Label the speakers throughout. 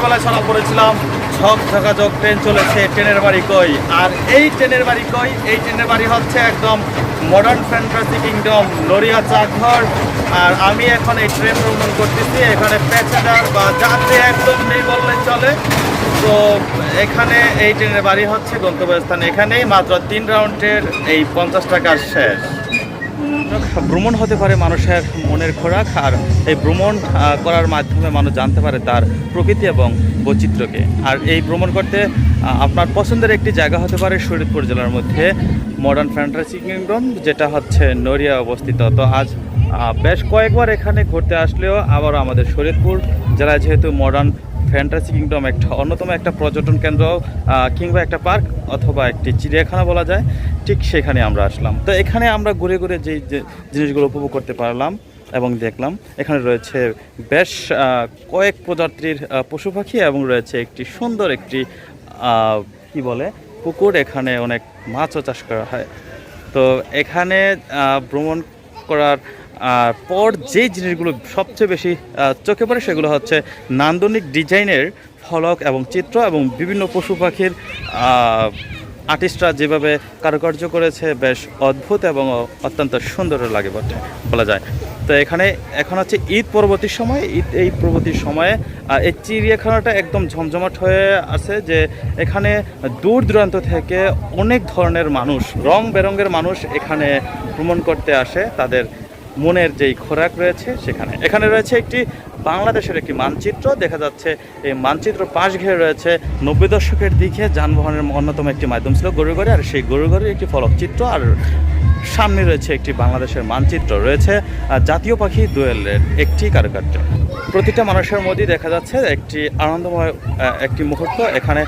Speaker 1: ছোটবেলায় ছড়া পড়েছিলাম ঝক ঝকাঝক ট্রেন চলেছে, ট্রেনের বাড়ি কই? আর এই ট্রেনের বাড়ি কই? এই ট্রেনের বাড়ি হচ্ছে একদম modern fantasy kingdom Naria Chakghar. আর আমি এখন এই ট্রেন ভ্রমণ করতেছি, এখানে প্যাসেঞ্জার বা যাত্রী একদম নেই বললে চলে। তো এখানে এই ট্রেনের বাড়ি হচ্ছে গন্তব্যস্থান এখানেই, মাত্র তিন রাউন্ডের এই পঞ্চাশ টাকার শেষ। ভ্রমণ হতে পারে মানুষের মনের খোরাক আর এই ভ্রমণ করার মাধ্যমে মানুষ জানতে পারে তার প্রকৃতি এবং বৈচিত্র্যকে। আর এই ভ্রমণ করতে আপনার পছন্দের একটি জায়গা হতে পারে শরীরপুর জেলার মধ্যে মডার্ন ফ্যান্টাসি কিংডম, যেটা হচ্ছে নড়িয়া অবস্থিত। তো আজ বেশ কয়েকবার এখানে ঘুরতে আসলেও আবারও আমাদের শরীরপুর জেলায় যেহেতু মডার্ন ফ্যান্টাসি কিংডম একটা, অন্যতম একটা পর্যটন কেন্দ্র কিংবা একটা পার্ক অথবা একটি চিড়িয়াখানা বলা যায়, ঠিক সেখানে আমরা আসলাম। তো এখানে আমরা ঘুরে ঘুরে যেই যে জিনিসগুলো উপভোগ করতে পারলাম এবং দেখলাম, এখানে রয়েছে বেশ কয়েক প্রজাতির পশু পাখি এবং রয়েছে একটি সুন্দর একটি কি বলে, পুকুর, এখানে অনেক মাছও চাষ করা হয়। তো এখানে ভ্রমণ করার পর যে জিনিসগুলো সবচেয়ে বেশি চোখে পড়ে সেগুলো হচ্ছে নান্দনিক ডিজাইনের ফলক এবং চিত্র এবং বিভিন্ন পশু পাখির আর্টিস্টরা যেভাবে কারুকার্য করেছে বেশ অদ্ভুত এবং অত্যন্ত সুন্দর লাগে বটে, বলা যায়। তো এখানে, এখন হচ্ছে ঈদ পরবর্তী সময়, ঈদ এই পরবর্তী সময়ে এই চিড়িয়াখানাটা একদম ঝমঝমাট হয়ে আছে যে এখানে দূর দূরান্ত থেকে অনেক ধরনের মানুষ, রং বেরঙের মানুষ এখানে ভ্রমণ করতে আসে, তাদের মনের যেই খোরাক রয়েছে সেখানে। এখানে রয়েছে একটি বাংলাদেশের একটি মানচিত্র। দেখা যাচ্ছে এই মানচিত্র পাশ ঘিরে রয়েছে নব্বই দশকের দিকে যানবাহনের অন্যতম একটি মাধ্যম ছিল গরু গাড়ি আর সেই গরু গাড়ির একটি ফলকচিত্র। আর সামনে রয়েছে একটি বাংলাদেশের মানচিত্র। রয়েছে জাতীয় পাখি দোয়েলের একটি কারুকার্য। প্রতিটা মানুষের মধ্যেই দেখা যাচ্ছে একটি আনন্দময় একটি মুহূর্ত। এখানে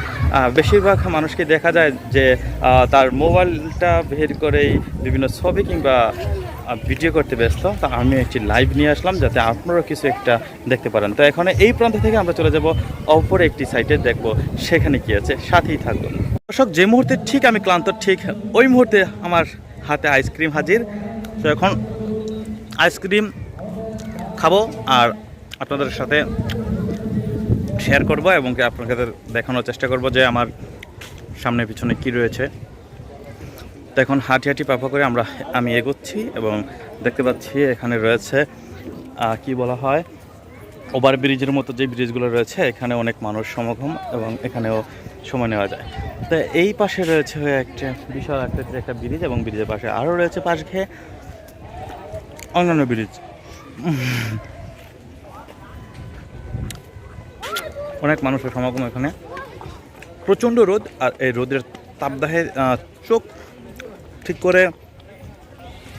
Speaker 1: বেশিরভাগ মানুষকে দেখা যায় যে তার মোবাইলটা বের করেই বিভিন্ন ছবি কিংবা ভিডিও করতে ব্যস্ত, তা আমি একটি লাইভ নিয়ে আসলাম যাতে আপনারাও কিছু একটা দেখতে পারেন। তো এখানে এই প্রান্ত থেকে আমরা চলে যাব, অপর একটি সাইটে দেখব সেখানে কি আছে। সাথেই থাকুন। দর্শক, যে মুহূর্তে ঠিক আমি ক্লান্ত, ঠিক ওই মুহূর্তে আমার হাতে আইসক্রিম হাজির। তো এখন আইসক্রিম খাব আর আপনাদের সাথে শেয়ার করব এবং আপনাদের দেখানোর চেষ্টা করব যে আমার সামনে পিছনে কি রয়েছে। তো এখন হাঁটি হাঁটি পাপা করে আমরা, আমি এগোচ্ছি এবং দেখতে পাচ্ছি এখানে রয়েছে কি বলা হয়, ওভার ব্রিজের মতো যে ব্রিজগুলো রয়েছে, এখানে অনেক মানুষ সমাগম এবং এখানেও সময় নেওয়া যায়। তো এই পাশে রয়েছে একটা বিশাল একটা একটা ব্রিজ এবং ব্রিজের পাশে আরও রয়েছে পাশ ঘেয়ে অন্যান্য ব্রিজ। অনেক মানুষের সমাগম এখানে। প্রচণ্ড রোদ, আর এই রোদের তাপদাহে চোখ ঠিক করে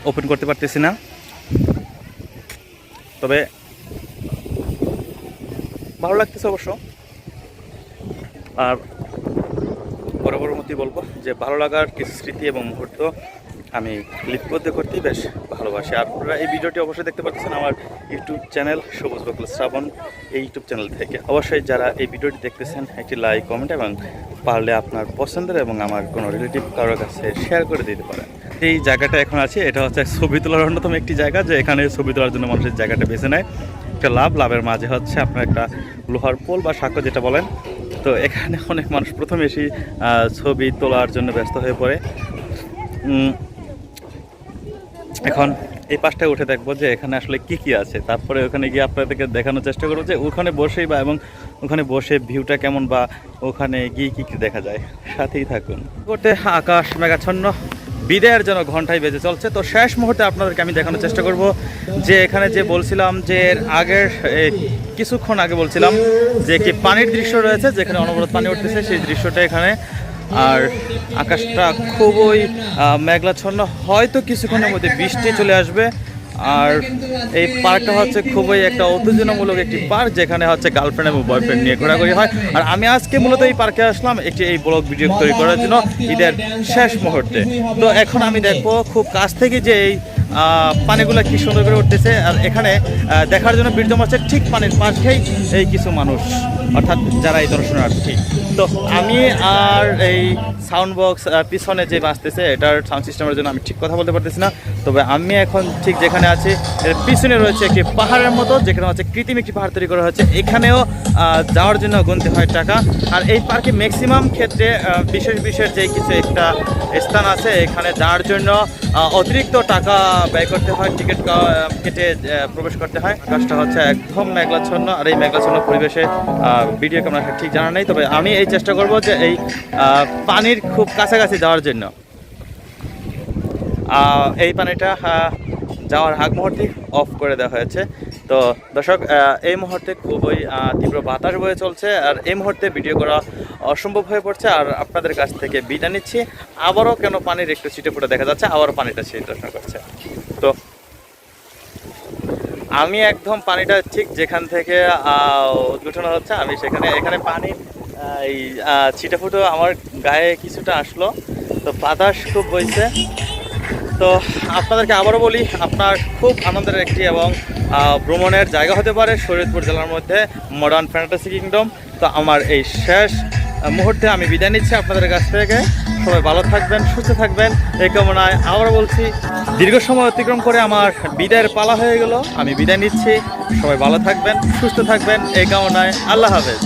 Speaker 1: ওপেন করতে পারতেছি না। তবে ভালো লাগতেছে অবশ্য। আর বরাবর মতোই বলব যে ভালো লাগার কিছু স্মৃতি এবং মুহূর্ত আমি লিপিবদ্ধ করতেই বেশ ভালোবাসি। আপনারা এই ভিডিওটি অবশ্যই দেখতে পাচ্ছেন আমার ইউটিউব চ্যানেল সবুজ বকুল শ্রাবণ এই ইউটিউব চ্যানেল থেকে। অবশ্যই যারা এই ভিডিওটি দেখতেছেন, একটি লাইক কমেন্ট এবং পারলে আপনার পছন্দের এবং আমার কোনো রিলেটিভ কারোর কাছে শেয়ার করে দিতে পারেন। এই জায়গাটা এখন আছে, এটা হচ্ছে ছবি তোলার অন্যতম একটি জায়গা যে এখানে ছবি তোলার জন্য মানুষের জায়গাটা বেছে নেয়। একটা লাভ, লাভের মাঝে হচ্ছে আপনার একটা লোহার পোল বা সাক্ষ্য যেটা বলেন। তো এখানে অনেক মানুষ প্রথমে এসে ছবি তোলার জন্য ব্যস্ত হয়ে পড়ে। এখন এই পাশটায় উঠে দেখব যে এখানে আসলে কি কি আছে। তারপরে ওখানে গিয়ে আপনাদেরকে দেখানোর চেষ্টা করব যে ওখানে বসেই বা এবং ওখানে বসে ভিউটা কেমন বা ওখানে গিয়ে কি কি দেখা যায়। সাথেই থাকুন। করতে আকাশ মেঘাচ্ছন্ন, বিদায়ের জন্য ঘন্টায় বেজে চলছে। তো শেষ মুহূর্তে আপনাদেরকে আমি দেখানোর চেষ্টা করব যে এখানে যে বলছিলাম যে আগের কিছুক্ষণ আগে বলছিলাম যে একটি পানির দৃশ্য রয়েছে, যেখানে অনবরত পানি উঠতেছে, সেই দৃশ্যটা এখানে আর আকাশটা খুবই মেঘলাচ্ছন্ন। হয়তো কিছুক্ষণের মধ্যে বৃষ্টি চলে আসবে। আর এই পার্কটা হচ্ছে খুবই একটা উত্তেজনামূলক একটি পার্ক, যেখানে হচ্ছে গার্লফ্রেন্ড এবং বয়ফ্রেন্ড নিয়ে ঘোরাঘুরি হয়। আর আমি আজকে মূলত এই পার্কে আসলাম একটি এই ব্লগ ভিডিও তৈরি করার জন্য ঈদের শেষ মুহূর্তে। তো এখন আমি দেখব খুব কাছ থেকে যে এই পানিগুলো কি সুন্দর করে উঠতেছে। আর এখানে দেখার জন্য বীর জমাচ্ছে ঠিক পানির পাশেই এই কিছু মানুষ। অর্থাৎ যারা এই দর্শনার্থী তো আমি আর এই সাউন্ড বক্স পিছনে যে বাঁচতেছে এটার সাউন্ড সিস্টেমের জন্য আমি ঠিক কথা বলতে পারতেছি না। তবে আমি এখন ঠিক যেখানে আছি, এর পিছনে রয়েছে একটি পাহাড়ের মতো, যেখানে হচ্ছে কৃত্রিম একটি পাহাড় তৈরি করা হয়েছে। এখানেও যাওয়ার জন্য গুনতে হয় টাকা। আর এই পার্কে ম্যাক্সিমাম ক্ষেত্রে বিশেষ বিশেষ যে কিছু একটা স্থান আছে, এখানে যাওয়ার জন্য অতিরিক্ত টাকা ব্যয় করতে হয়, টিকিট কেটে প্রবেশ করতে হয়। কাজটা হচ্ছে একদম মেঘলাচ্ছন্ন, আর এই মেঘলাচ্ছন্ন পরিবেশে ভিডিও ক্যামেরা ঠিক জানা নেই, তবে আমি এই চেষ্টা করব যে এই পানির খুব কাছাকাছি যাওয়ার জন্য। এই পানিটা যাওয়ার আগ মুহূর্তে অফ করে দেওয়া হয়েছে। তো দর্শক এই মুহূর্তে খুবই তীব্র বাতাস বয়ে চলছে, আর এই মুহূর্তে ভিডিও করা অসম্ভব হয়ে পড়ছে, আর আপনাদের কাছ থেকে বিদায় নিচ্ছি। আবারও কেন পানির একটু ছিটে ফুটে দেখা যাচ্ছে, আবারও পানিটা ছিটে করছে তো আমি একদম পানিটা ঠিক যেখান থেকে উদ্ঘাটন হচ্ছে, আমি সেখানে, এখানে পানি এই ছিটে ফুটো আমার গায়ে কিছুটা আসলো। তো বাতাস খুব বইছে। তো আপনাদেরকে আবারও বলি, আপনার খুব আনন্দের একটি এবং ভ্রমণের জায়গা হতে পারে শরীয়তপুর জেলার মধ্যে মডার্ন ফ্যান্টাসি কিংডম তো আমার এই শেষ মুহূর্তে আমি বিদায় নিচ্ছি আপনাদের কাছ থেকে। সবাই ভালো থাকবেন, সুস্থ থাকবেন। এই কামনায় আবারও বলছি দীর্ঘ সময় অতিক্রম করে আমার বিদায়ের পালা হয়ে গেল। আমি বিদায় নিচ্ছি। সবাই ভালো থাকবেন, সুস্থ থাকবেন। এই কামনায় আল্লাহ হাফেজ।